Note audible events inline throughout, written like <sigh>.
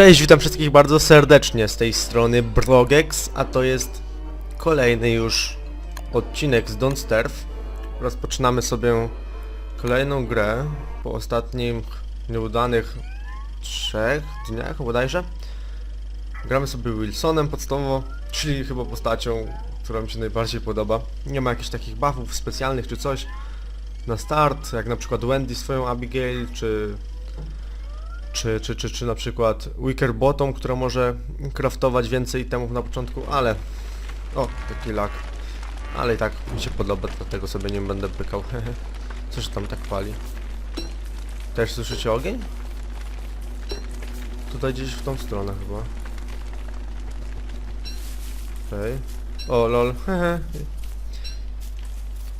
Cześć, witam wszystkich bardzo serdecznie z tej strony Brogex, a to jest kolejny już odcinek z Don't Starve. Rozpoczynamy sobie kolejną grę po ostatnich nieudanych trzech dniach bodajże. Gramy sobie Wilsonem podstawowo, czyli chyba postacią, która mi się najbardziej podoba. Nie ma jakichś takich buffów specjalnych czy coś na start, jak na przykład Wendy swoją Abigail, czy czy, czy, czy, czy na przykład Wicker Bottom, która może craftować więcej itemów na początku, ale... O, taki lag. Ale i tak mi się podoba, dlatego sobie nie będę pykał. Coś tam tak pali. Też słyszycie ogień? Tutaj gdzieś w tą stronę chyba. Okej. O, lol.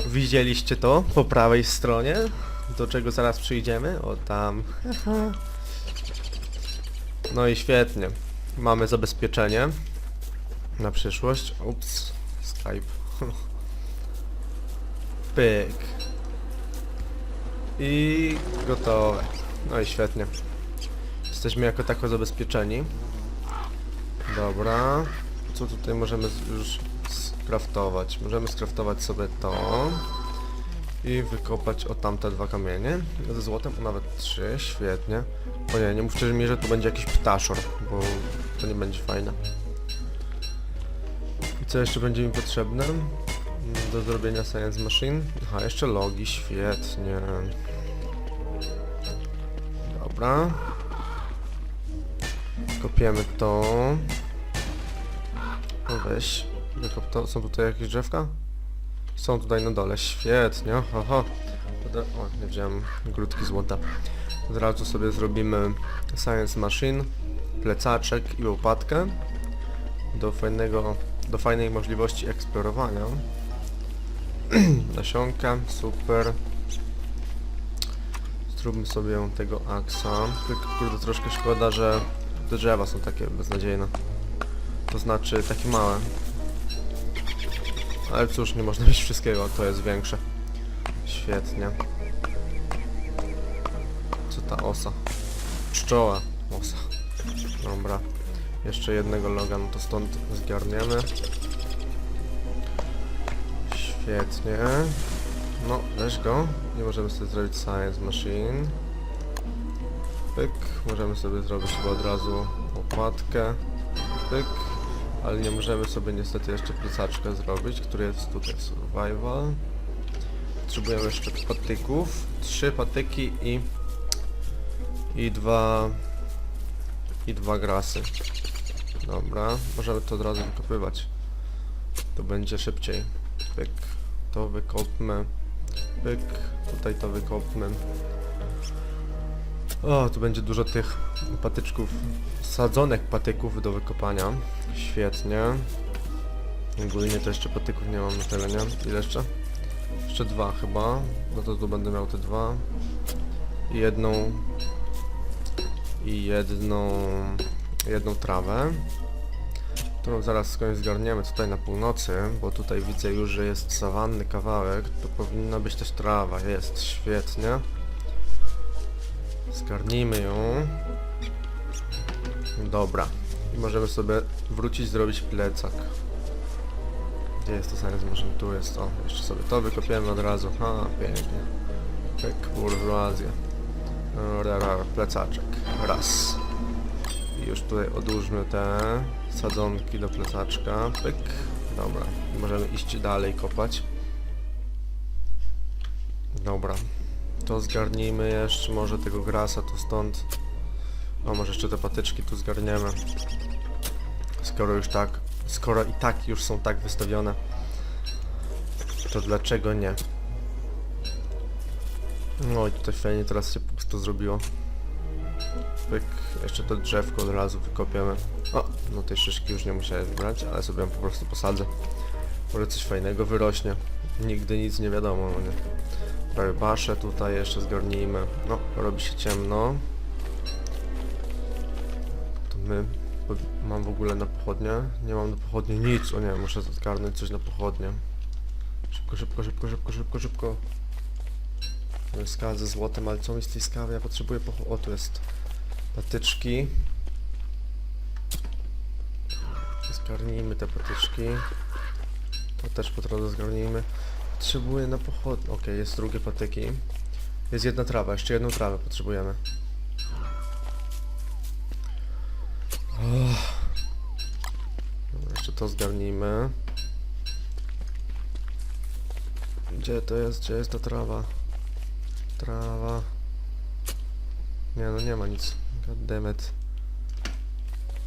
Widzieliście to po prawej stronie? Do czego zaraz przyjdziemy? O, tam. No i świetnie. Mamy zabezpieczenie na przyszłość. Ups, Skype. <laughs> Pyk. I gotowe. No i świetnie. Jesteśmy jako tako zabezpieczeni. Dobra. Co tutaj możemy już skraftować? Możemy skraftować sobie to. I wykopać o tamte dwa kamienie. Ze złotem, o nawet trzy, świetnie. O nie, nie mówcie mi, że tu będzie jakiś ptaszor, bo to nie będzie fajne. I co jeszcze będzie mi potrzebne? Do zrobienia Science Machine? Aha, jeszcze logi, świetnie. Dobra. Kopiemy to. No weź. Wykop to. Są tutaj jakieś drzewka? Są tutaj na dole, świetnie, oho. O, nie wziąłem grudki złota. Od sobie zrobimy Science Machine, plecaczek i łopatkę do fajnego, do fajnej możliwości eksplorowania. <clears throat> Nasionka, super. Zróbmy sobie tego aksa. Tylko kurde troszkę szkoda, że te drzewa są takie beznadziejne. To znaczy takie małe. Ale cóż, nie można mieć wszystkiego, to jest większe. Świetnie. Co ta osa? Pszczoła. Osa. Dobra. Jeszcze jednego loga, no to stąd zgarniemy. Świetnie. No, weź go. Nie możemy sobie zrobić Science Machine. Pyk. Możemy sobie zrobić chyba od razu łopatkę. Pyk. Ale nie możemy sobie niestety jeszcze plecaczka zrobić, który jest tutaj survival. Potrzebujemy jeszcze patyków. Trzy patyki i... I dwa... I dwa grasy. Dobra, możemy to od razu wykopywać. To będzie szybciej. Pyk. To wykopmy. Pyk. Tutaj to wykopmy. O, tu będzie dużo tych patyczków, sadzonek patyków do wykopania. Świetnie. Ogólnie to jeszcze patyków nie mam na tyle, nie? Ile jeszcze? Jeszcze dwa chyba. No to tu będę miał te dwa. I jedną... I jedną... Jedną trawę. Którą zaraz skądś zgarniemy tutaj na północy, bo tutaj widzę już, że jest sawanny kawałek. To powinna być też trawa. Jest, świetnie. Zgarnijmy ją. Dobra. I możemy sobie wrócić, zrobić plecak. Gdzie jest to Science Machine? Tu jest to. Jeszcze sobie to wykopiemy od razu. Ha, pięknie. Pyk, burżuazja. Plecaczek. Raz. I już tutaj odłóżmy te sadzonki do plecaczka. Pyk. Dobra. I możemy iść dalej kopać. Dobra. To zgarnijmy jeszcze może tego grasa tu stąd. O, może jeszcze te patyczki tu zgarniemy. Skoro już tak, skoro i tak już są tak wystawione, to dlaczego nie? No i tutaj fajnie teraz się po prostu zrobiło. Pyk, jeszcze to drzewko od razu wykopiemy. O, no tej szyszki już nie musiałem wybrać, ale sobie ją po prostu posadzę. Może coś fajnego wyrośnie. Nigdy nic nie wiadomo, no nie? Baszę tutaj jeszcze zgarnijmy. No, robi się ciemno. To my... Mam w ogóle na pochodnie? Nie mam na pochodnie nic. O nie, muszę zgarnąć coś na pochodnie. Szybko, szybko, szybko, szybko, szybko, szybko. Mam skałę ze złotem, ale co mi z tej skały? Ja potrzebuję pocho... O, tu jest patyczki. Zgarnijmy te patyczki. To też po drodze zgarnijmy. Potrzebuję na pochod... Okej, jest drugie patyki. Jest jedna trawa, jeszcze jedną trawę potrzebujemy. Jeszcze to zgarnijmy. Gdzie to jest? Gdzie jest ta trawa? Trawa. Nie no nie ma nic. Goddammit.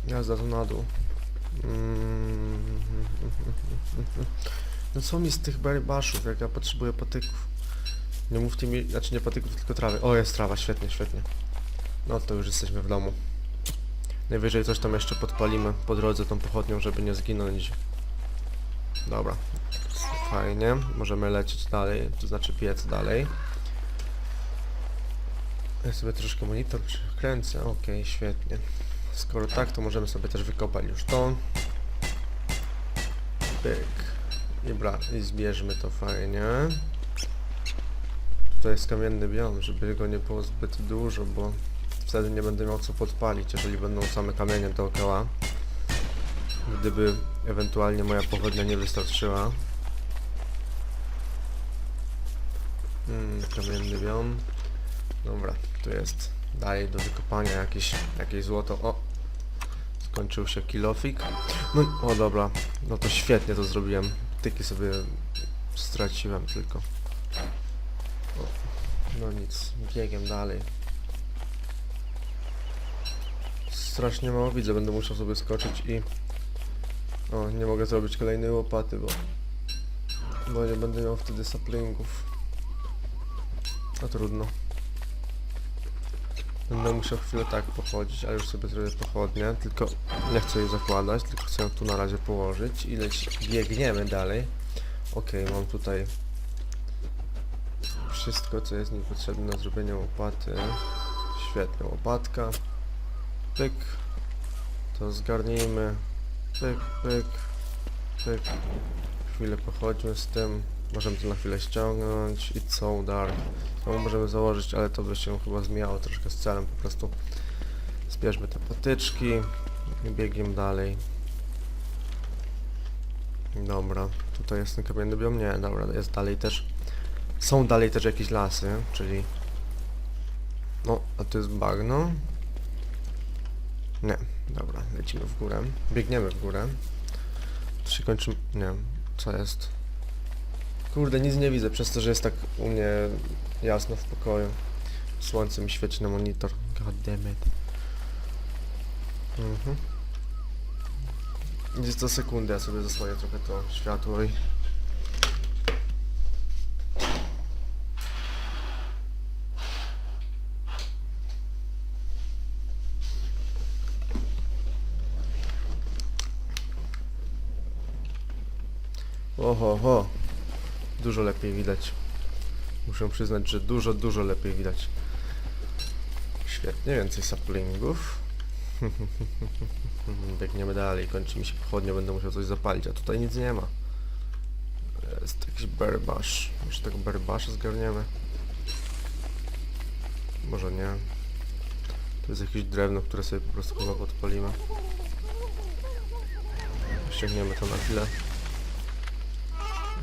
Jazda tu na dół. Mm. No co mi z tych berybaszów, jak ja potrzebuję patyków? Nie mówcie mi, znaczy nie patyków, tylko trawy. O, jest trawa, świetnie, świetnie. No to już jesteśmy w domu. Najwyżej coś tam jeszcze podpalimy po drodze tą pochodnią, żeby nie zginąć. Dobra. Fajnie. Możemy lecieć dalej, to znaczy piec dalej. Ja sobie troszkę monitor kręcę. Okej, świetnie. Skoro tak, to możemy sobie też wykopać już to. I bra, i zbierzmy to fajnie. Tutaj jest kamienny biom, żeby go nie było zbyt dużo, bo wtedy nie będę miał co podpalić, jeżeli będą same kamienie dookoła. Gdyby ewentualnie moja pochodnia nie wystarczyła. Hmm, kamienny biom. Dobra, tu jest dalej do wykopania jakieś, jakieś złoto. O! Skończył się kilofik. No, o dobra, no to świetnie to zrobiłem. Tyki sobie straciłem tylko. O, no nic, biegiem dalej. Strasznie mało widzę, będę musiał sobie skoczyć i... O, nie mogę zrobić kolejnej łopaty, bo... Bo nie będę miał wtedy saplingów. A trudno. Będę musiał chwilę tak pochodzić, ale już sobie zrobię pochodnie, tylko nie chcę jej zakładać, tylko chcę ją tu na razie położyć i leci, biegniemy dalej. Okej, mam tutaj wszystko, co jest mi potrzebne na zrobienie łopaty. Świetnie, łopatka. Pyk. To zgarnijmy. Pyk, pyk, pyk. Chwilę pochodźmy z tym. Możemy to na chwilę ściągnąć. i so dark. To możemy założyć, ale to by się chyba zmiało troszkę z celem. Po prostu zbierzmy te patyczki i biegiem dalej. Dobra, tutaj jest ten kamienny biom? Nie, dobra, jest dalej też. Są dalej też jakieś lasy, czyli... No, a to jest bagno? Nie, dobra, lecimy w górę. Biegniemy w górę. Tu się kończy... nie co jest. Kurde, nic nie widzę, przez to, że jest tak u mnie jasno w pokoju. Słońce mi świeci na monitor. God damn it. Mhm. Gdzieś sekundę ja sobie zasłonię trochę to światło i... Oho, ho. Dużo lepiej widać. Muszę przyznać, że dużo, dużo lepiej widać. Świetnie, więcej saplingów. <laughs> Biegniemy dalej, kończy mi się pochodnia, będę musiał coś zapalić, a tutaj nic nie ma. Jest jakiś berbasz. Może tego berbasza zgarniemy? Może nie. To jest jakieś drewno, które sobie po prostu chyba podpalimy. Ściągniemy to na chwilę.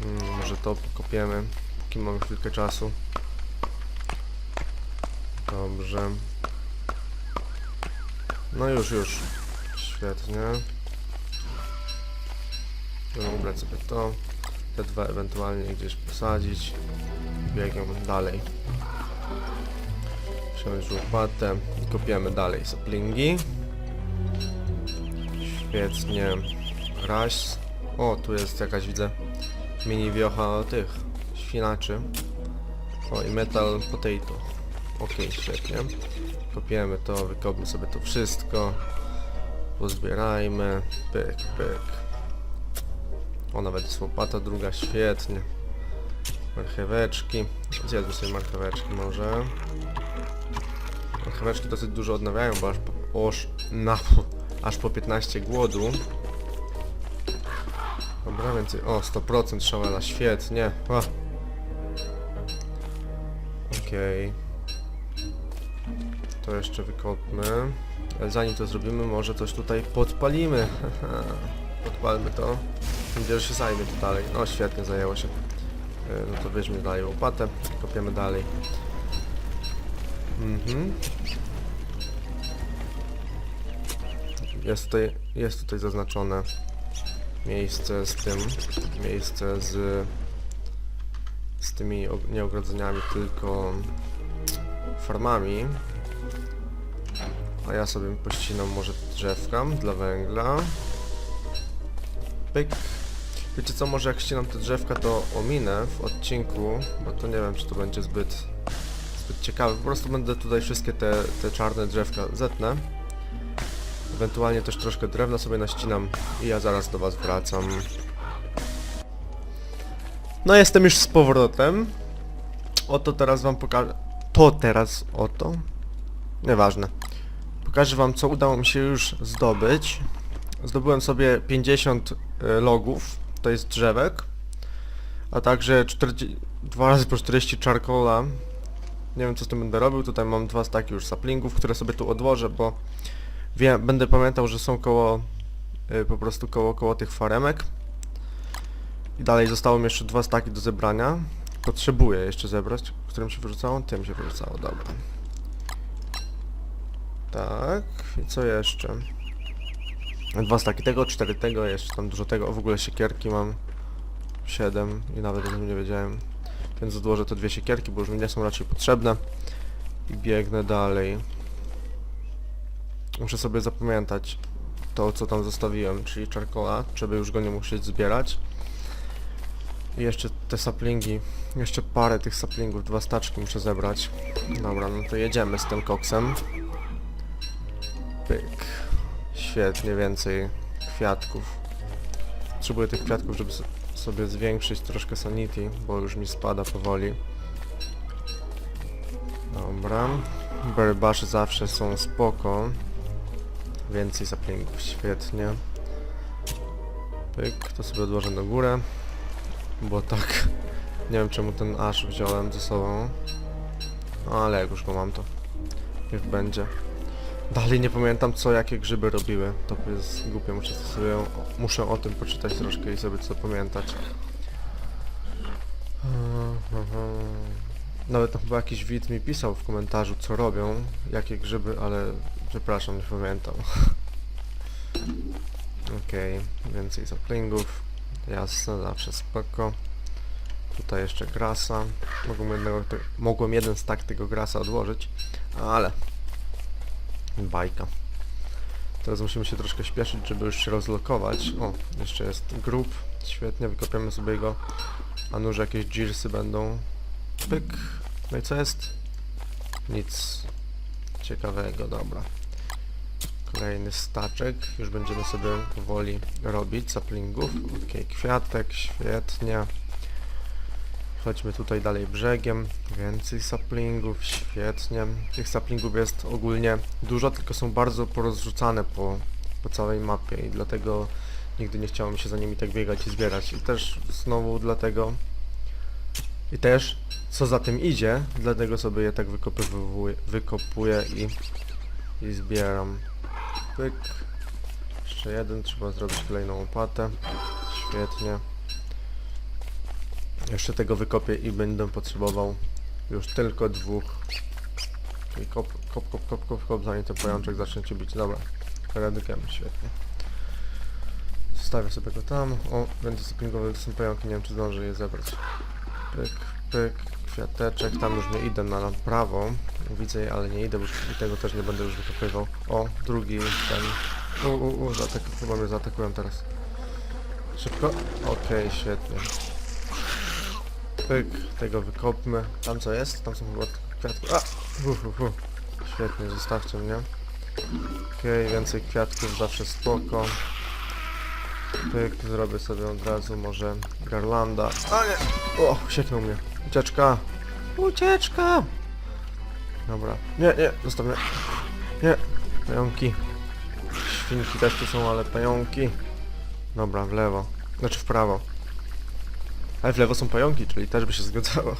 Mm, może to pokopiemy, póki mamy chwilkę czasu. Dobrze. No już, już. Świetnie. Ubrać sobie to. Te dwa ewentualnie gdzieś posadzić. Biegam dalej. Wziąć łopatę i kopiemy dalej saplingi. Świetnie. Raz. O, tu jest jakaś, widzę, mini wiocha tych świnaczy. O, i metal potato. Ok, świetnie. Kopiemy to, wykopmy sobie to wszystko. Pozbierajmy. Pyk, pyk. O, nawet jest łopata druga, świetnie. Marcheweczki. Zjadłem sobie marcheweczki może. Marcheweczki dosyć dużo odnawiają, bo aż po, na, aż po 15 głodu. Dobra, więcej. O, 100% szałela, świetnie. O. Okej. To jeszcze wykopmy. Ale zanim to zrobimy, może coś tutaj podpalimy. <laughs> Podpalmy to. Będzie, się zajmie to dalej. No świetnie, zajęło się. Yy, No to weźmy dalej łopatę, kopiemy dalej. Mhm. Jest tutaj, jest tutaj zaznaczone miejsce z tym, miejsce z z tymi og- nie ogrodzeniami, tylko farmami. A ja sobie pościnam może drzewka dla węgla. Pyk. Wiecie co, może jak ścinam te drzewka, to ominę w odcinku, bo to nie wiem, czy to będzie zbyt, zbyt ciekawe. Po prostu będę tutaj wszystkie te, te czarne drzewka zetnę. Ewentualnie też troszkę drewna sobie naścinam i ja zaraz do was wracam. No jestem już z powrotem. Oto teraz wam pokażę. To teraz oto. Nieważne. Pokażę wam co udało mi się już zdobyć. Zdobyłem sobie 50 e, logów, to jest drzewek. A także 40, 2 razy po 40 charcoala. Nie wiem co z tym będę robił. Tutaj mam dwa staki już saplingów, które sobie tu odłożę, bo wiem, będę pamiętał, że są koło y, po prostu koło, koło tych faremek. I dalej zostało mi jeszcze dwa staki do zebrania. Potrzebuję jeszcze zebrać. Którym się wyrzucało? Tym się wyrzucało, dobra. Tak, i co jeszcze? Dwa staki tego, cztery tego, jeszcze tam dużo tego. W ogóle siekierki mam. Siedem i nawet o tym nie wiedziałem. Więc odłożę te dwie siekierki, bo już mi nie są raczej potrzebne. I biegnę dalej. Muszę sobie zapamiętać to, co tam zostawiłem, czyli charcoala, żeby już go nie musieć zbierać. I jeszcze te saplingi, jeszcze parę tych saplingów, dwa staczki muszę zebrać. Dobra, no to jedziemy z tym koksem. Pyk. Świetnie, więcej kwiatków. Potrzebuję tych kwiatków, żeby so- sobie zwiększyć troszkę sanity, bo już mi spada powoli. Dobra. Bush zawsze są spoko. Więcej saplingów, świetnie. Pyk, to sobie odłożę do górę. Bo tak, nie wiem czemu ten aż wziąłem ze sobą. No, ale jak już go mam to niech będzie. Dalej nie pamiętam co, jakie grzyby robiły. To jest głupie, muszę sobie, muszę o tym poczytać troszkę i sobie co pamiętać. Nawet tam chyba jakiś widz mi pisał w komentarzu co robią, jakie grzyby, ale przepraszam, nie pamiętam. Okej, więcej saplingów. Jasne, zawsze spoko. Tutaj jeszcze grasa. Mogłem, jednego, mogłem jeden stack tego grasa odłożyć, ale bajka. Teraz musimy się troszkę śpieszyć, żeby już się rozlokować. O, jeszcze jest grób. Świetnie, wykopiemy sobie go. A nuże jakieś jirsy będą. Pyk. No i co jest? Nic ciekawego, dobra. Kolejny staczek. Już będziemy sobie powoli robić saplingów. Okej, kwiatek, świetnie. Chodźmy tutaj dalej brzegiem. Więcej saplingów, świetnie. Tych saplingów jest ogólnie dużo, tylko są bardzo porozrzucane po, po całej mapie i dlatego nigdy nie chciało mi się za nimi tak biegać i zbierać. I też znowu dlatego i też co za tym idzie, dlatego sobie je tak wykopuję i, i zbieram. Pyk. Jeszcze jeden, trzeba zrobić kolejną łopatę. Świetnie. Jeszcze tego wykopię i będę potrzebował już tylko dwóch. Czyli kop, kop, kop, kop, kop, kop, zanim ten pajączek zacznie cię bić. Dobra, radykiem, świetnie. Zostawię sobie go tam. O, będę spingowy, to są pająki, nie wiem czy zdążę je zebrać. Pyk, pyk, kwiateczek, tam już nie idę na prawo. Widzę je, ale nie idę, bo tego też nie będę już wykopywał. O, drugi ten. U, u, u, zaatak chyba mnie zaatakują teraz. Szybko. Okej, świetnie. Pyk, tego wykopmy. Tam co jest? Tam są chyba kwiatki. A! Uf, uf, uf. Świetnie, zostawcie mnie. Okej, więcej kwiatków, zawsze spoko. Pyk, zrobię sobie od razu może garlanda. A nie! O, sieknął mnie. Ucieczka! Ucieczka! Dobra. Nie, nie, zostaw mnie. Nie, pająki. Świnki też tu są, ale pająki. Dobra, w lewo. Znaczy w prawo. Ale w lewo są pająki, czyli też by się zgadzało.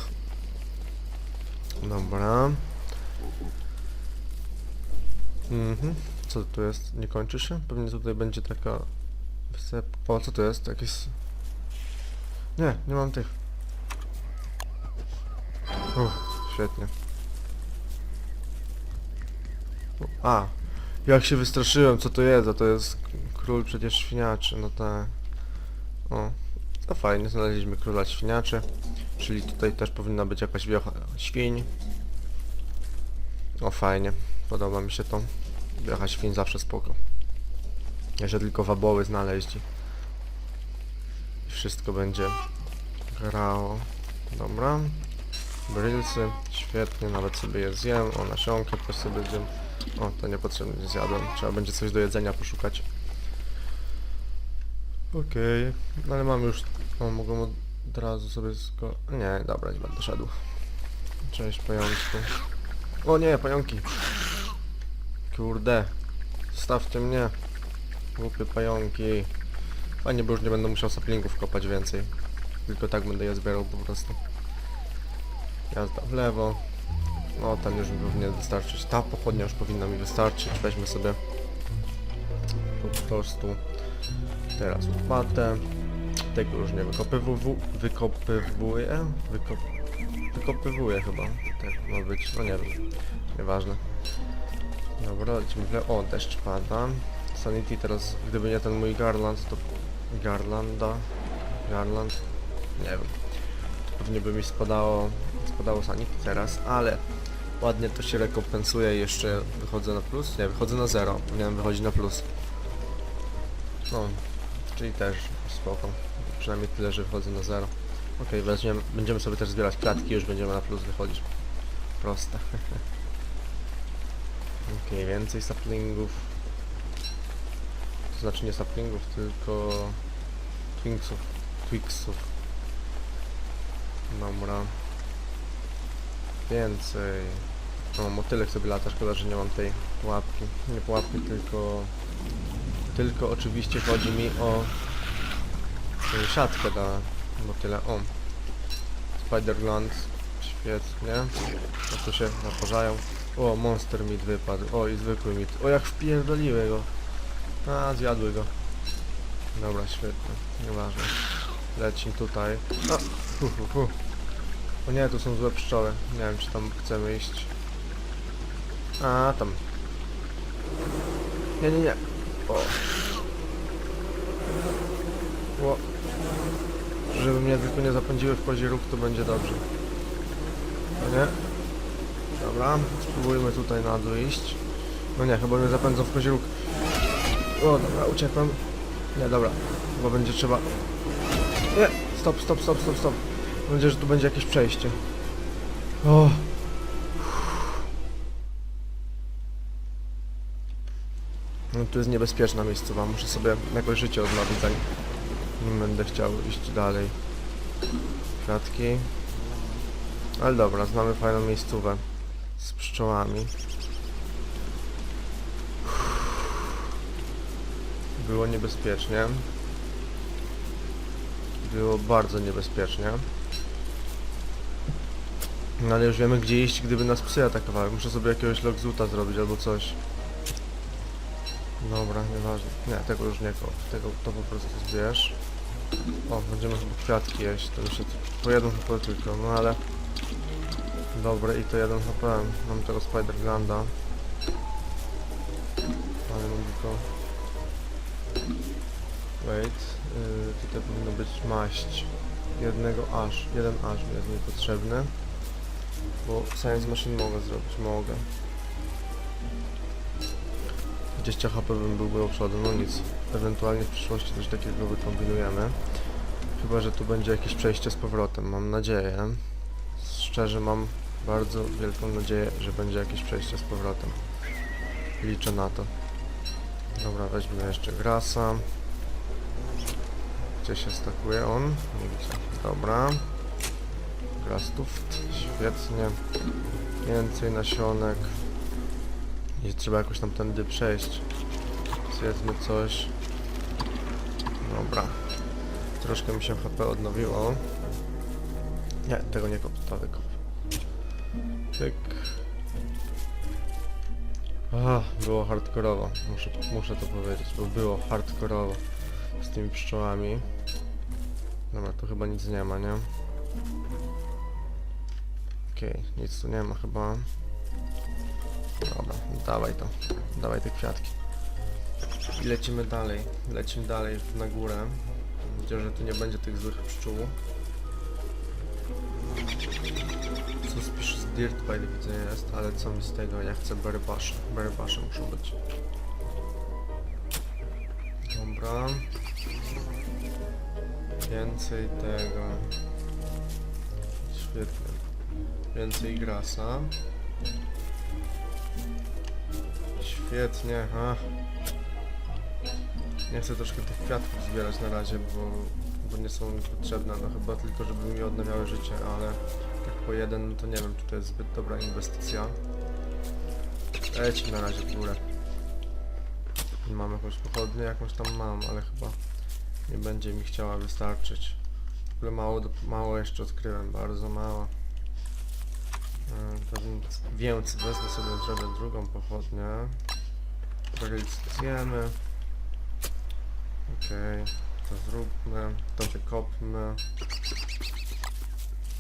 Dobra. Mhm. Co tu jest? Nie kończy się? Pewnie tutaj będzie taka. O, co to jest? Jakieś... Nie, nie mam tych. Świetnie. A, jak się wystraszyłem, co to jest? A to jest król przecież świniaczy, no tak. O, to fajnie, znaleźliśmy króla świniaczy, czyli tutaj też powinna być jakaś wiocha świń. O, fajnie, podoba mi się to. Wiocha świń zawsze spoko. Jeszcze tylko waboły znaleźć i i wszystko będzie grało. Dobra. Brylsy, świetnie, nawet sobie je zjem. O, nasionkę też sobie zjem. O, to niepotrzebnie zjadłem. Trzeba będzie coś do jedzenia poszukać. Okej, no ale mam już... O, mogę od razu sobie sko... Nie, dobra, nie będę szedł. Cześć, pajączku. O nie, pająki! Kurde. Stawcie mnie. Głupie pająki. Fajnie, bo już nie będę musiał saplingów kopać więcej. Tylko tak będę je zbierał po prostu. Jazda w lewo. No, ten już mi powinien wystarczyć. Ta pochodnia już powinna mi wystarczyć. Weźmy sobie po prostu teraz łopatę. Tego już nie wykopywu, wykopywuję. Wykop, wykopywuję chyba. Tak ma być. No nie wiem. Nieważne. Dobra, lecimy w lewo. O, deszcz pada. Sanity teraz, gdyby nie ten mój Garland, to Garlanda, Garland, nie wiem, to pewnie by mi spadało, spadało Sanity teraz, ale ładnie to się rekompensuje jeszcze wychodzę na plus, nie, wychodzę na zero, powinienem wychodzić na plus. No, czyli też spoko, przynajmniej tyle, że wychodzę na zero. Okej, weźmiemy, będziemy sobie też zbierać klatki, już będziemy na plus wychodzić. Proste. <laughs> Okej, więcej saplingów. To znaczy nie saplingów, tylko twingsów, twigsów. Dobra. Więcej. O, motylek sobie lata, szkoda, że nie mam tej pułapki. Nie pułapki, tylko... Tylko oczywiście chodzi mi o y, siatkę dla motyle. O. Spider-Gland. Świetnie. No tu się naparzają. O, monster mit wypadł. O, i zwykły mit. O, jak wpierdoliły go. A, zjadły go. Dobra, świetnie. Nieważne. Lecimy tutaj. A, fu, fu, fu. O nie, tu są złe pszczoły. Nie wiem, czy tam chcemy iść. A, tam. Nie, nie, nie. O. O. Żeby mnie tylko nie zapędziły w kozi to będzie dobrze. No nie? Dobra, spróbujmy tutaj na dół iść. No nie, chyba mnie zapędzą w kozi. O, dobra, uciekłem. Nie, dobra. Chyba będzie trzeba... Nie! Stop, stop, stop, stop, stop. Mam nadzieję, że tu będzie jakieś przejście. O! No tu jest niebezpieczna miejscowa. Muszę sobie jakoś życie odnowić, zanim nim będę chciał iść dalej. Kratki. Ale dobra, znamy fajną miejscówę z pszczołami. Było niebezpiecznie. Było bardzo niebezpiecznie. No ale już wiemy gdzie iść, gdyby nas psy atakowały. Muszę sobie jakiegoś logzuta zrobić albo coś. Dobra, nieważne. Nie, tego już nie ko- Tego to po prostu zbierz. O, będziemy chyba kwiatki jeść. To jeszcze po jeden HP tylko, no ale... Dobre i to jeden HP. Mam tego Spider-Glanda. Ale mam tylko... Wait, yy, tutaj powinno być maść jednego aż, jeden aż jest niepotrzebny, bo Science Machine mogę zrobić, mogę. 20 HP bym był do przodu, no nic, ewentualnie w przyszłości coś takiego wykombinujemy. Chyba, że tu będzie jakieś przejście z powrotem, mam nadzieję. Szczerze mam bardzo wielką nadzieję, że będzie jakieś przejście z powrotem. Liczę na to. Dobra, weźmy jeszcze grasa. Gdzie się stakuje on? Dobra. Grastów. Świetnie. Więcej nasionek. I trzeba jakoś tam tędy przejść. Zjedzmy coś. Dobra. Troszkę mi się HP odnowiło. Nie, tego nie kop, to wykop. Tyk. Ach, było hardkorowo. Muszę, muszę to powiedzieć, bo było hardkorowo. z tymi pszczołami. Dobra, tu chyba nic nie ma, nie? Okej, nic tu nie ma chyba. Dobra, dawaj to. Dawaj te kwiatki. I lecimy dalej. Lecimy dalej na górę. Mam nadzieję, że tu nie będzie tych złych pszczół. Z Dirt Bike widzę jest, ale co mi z tego? Ja chcę berbasze. Berbasze muszą być. Dobra. Więcej tego. Świetnie. Więcej grasa. Świetnie, ha. Nie chcę troszkę tych kwiatków zbierać na razie, bo, bo nie są mi potrzebne, no chyba tylko, żeby mi odnawiały życie, ale tak po jeden, no to nie wiem, czy to jest zbyt dobra inwestycja. Lecimy na razie w górę. Mam jakąś pochodnię, jakąś tam mam, ale chyba nie będzie mi chciała wystarczyć. W ogóle mało, mało jeszcze odkryłem, bardzo mało. Yy, To więc, wezmę sobie, zrobię drugą pochodnię. Zjemy. Okej, to zróbmy, to wykopmy.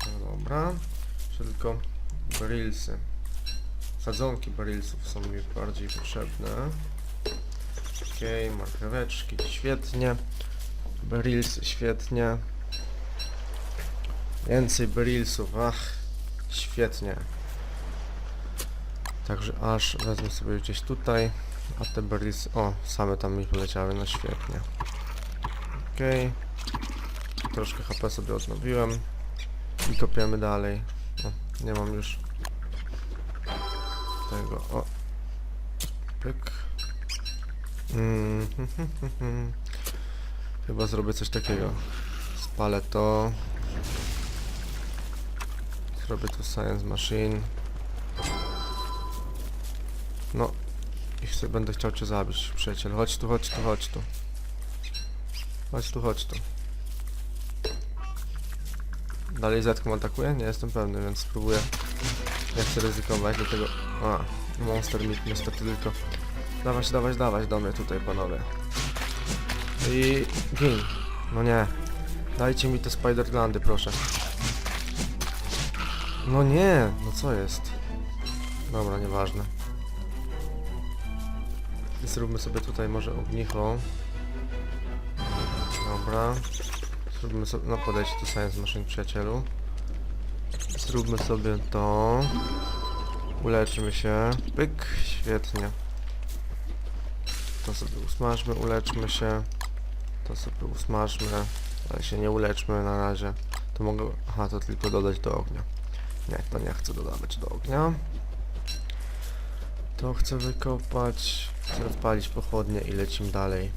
No dobra. Tylko barrelsy. Sadzonki barrelsów są mi bardziej potrzebne. Okej, marcheweczki, świetnie. Barrelsy, świetnie. Więcej barrelsów, ach, świetnie. Także aż wezmę sobie gdzieś tutaj, a te barrelsy, o, same tam mi poleciały, no świetnie. Okej. Troszkę HP sobie odnowiłem. I kopiemy dalej. O, nie mam już tego. O. Pyk. Mm. Chyba zrobię coś takiego. Spalę to. Zrobię tu Science Machine. No. I chcę, będę chciał cię zabić, przyjaciel. Chodź tu, chodź tu, chodź tu. Chodź tu, chodź tu. Dalej Zetką atakuje? Nie jestem pewny, więc spróbuję. Nie chcę ryzykować do tego. A, monster mi niestety tylko. Dawać, dawać, dawać do mnie tutaj, panowie. I gin. No nie. Dajcie mi te Spiderlandy, proszę. No nie, no co jest? Dobra, nieważne. Zróbmy sobie tutaj może ognicho. Dobra. Zróbmy sobie, no podejdź tu Science Machine przyjacielu. Zróbmy sobie to. Uleczmy się. Pyk, świetnie. To sobie usmażmy, uleczmy się. To sobie usmażmy, ale się nie uleczmy na razie. To mogę, aha, to tylko dodać do ognia. Nie, to nie chcę dodawać do ognia. To chcę wykopać, chcę odpalić pochodnie i lecimy dalej.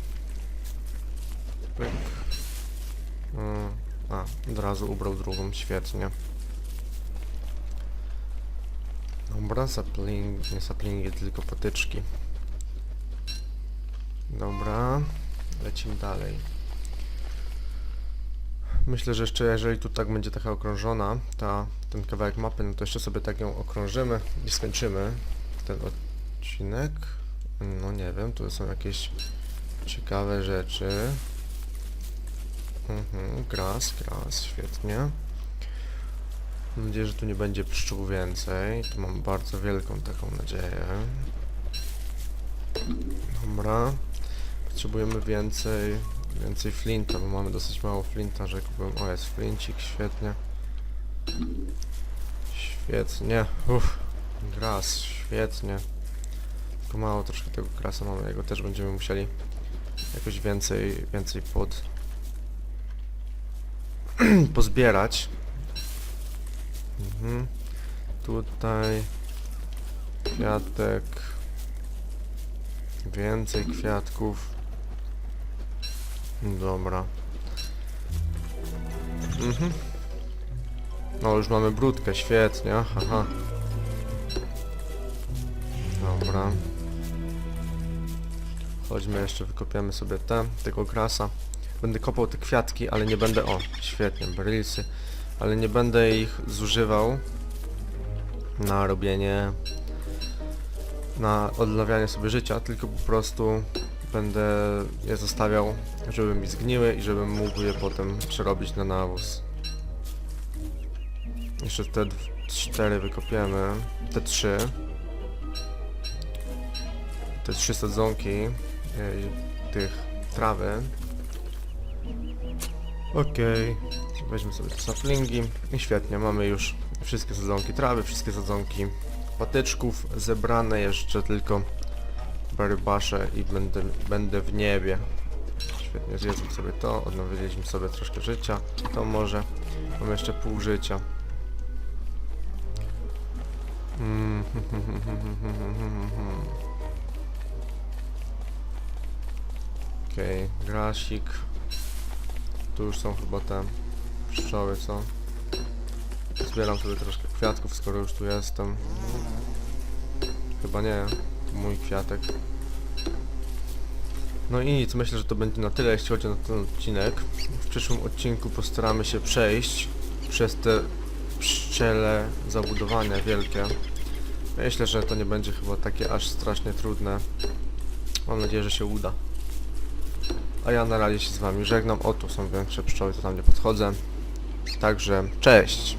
Pyk. Mm, A, od razu ubrał drugą, świetnie. Dobra, sapling, nie saplingi, tylko patyczki. Dobra, lecimy dalej. Myślę, że jeszcze jeżeli tu tak będzie taka okrążona, ta, ten kawałek mapy, no to jeszcze sobie tak ją okrążymy i skończymy ten odcinek. No nie wiem, tu są jakieś ciekawe rzeczy. Mhm, gras, gras, świetnie. Mam nadzieję, że tu nie będzie pszczół więcej. Tu mam bardzo wielką taką nadzieję. Dobra. Potrzebujemy więcej, więcej flinta, bo mamy dosyć mało flinta, że kupiłem... O, jest flincik, świetnie. Świetnie. Uff. Gras, świetnie. Tylko mało troszkę tego grasa mamy, jego też będziemy musieli jakoś więcej, więcej pod... <clears throat> pozbierać. Mhm. Tutaj kwiatek. Więcej kwiatków. Dobra. Mhm. No już mamy brudkę, świetnie, haha. Dobra. Chodźmy jeszcze, wykopiemy sobie te, tego grasa. Będę kopał te kwiatki, ale nie będę... O, świetnie, barrelsy. Ale nie będę ich zużywał na robienie... na odnawianie sobie życia, tylko po prostu będę je zostawiał, żeby mi zgniły i żebym mógł je potem przerobić na nawóz. Jeszcze te cztery wykopiemy, te trzy. Te trzy sadzonki e, tych trawy. Okej, weźmy sobie saplingi i świetnie, mamy już wszystkie sadzonki trawy, wszystkie sadzonki patyczków zebrane, jeszcze tylko barybasze i będę, będę w niebie. Świetnie, zjedzmy sobie to, odnowiliśmy sobie troszkę życia, to może, mam jeszcze pół życia. Mm, <laughs> Okej, grasik. Tu już są chyba te pszczoły, co? Zbieram sobie troszkę kwiatków, skoro już tu jestem. Chyba nie, mój kwiatek. No i nic, myślę, że to będzie na tyle, jeśli chodzi o ten odcinek. W przyszłym odcinku postaramy się przejść przez te pszczele zabudowania wielkie. Myślę, że to nie będzie chyba takie aż strasznie trudne. Mam nadzieję, że się uda. A ja na razie się z wami żegnam. O, tu są większe pszczoły, to tam nie podchodzę. Także, cześć!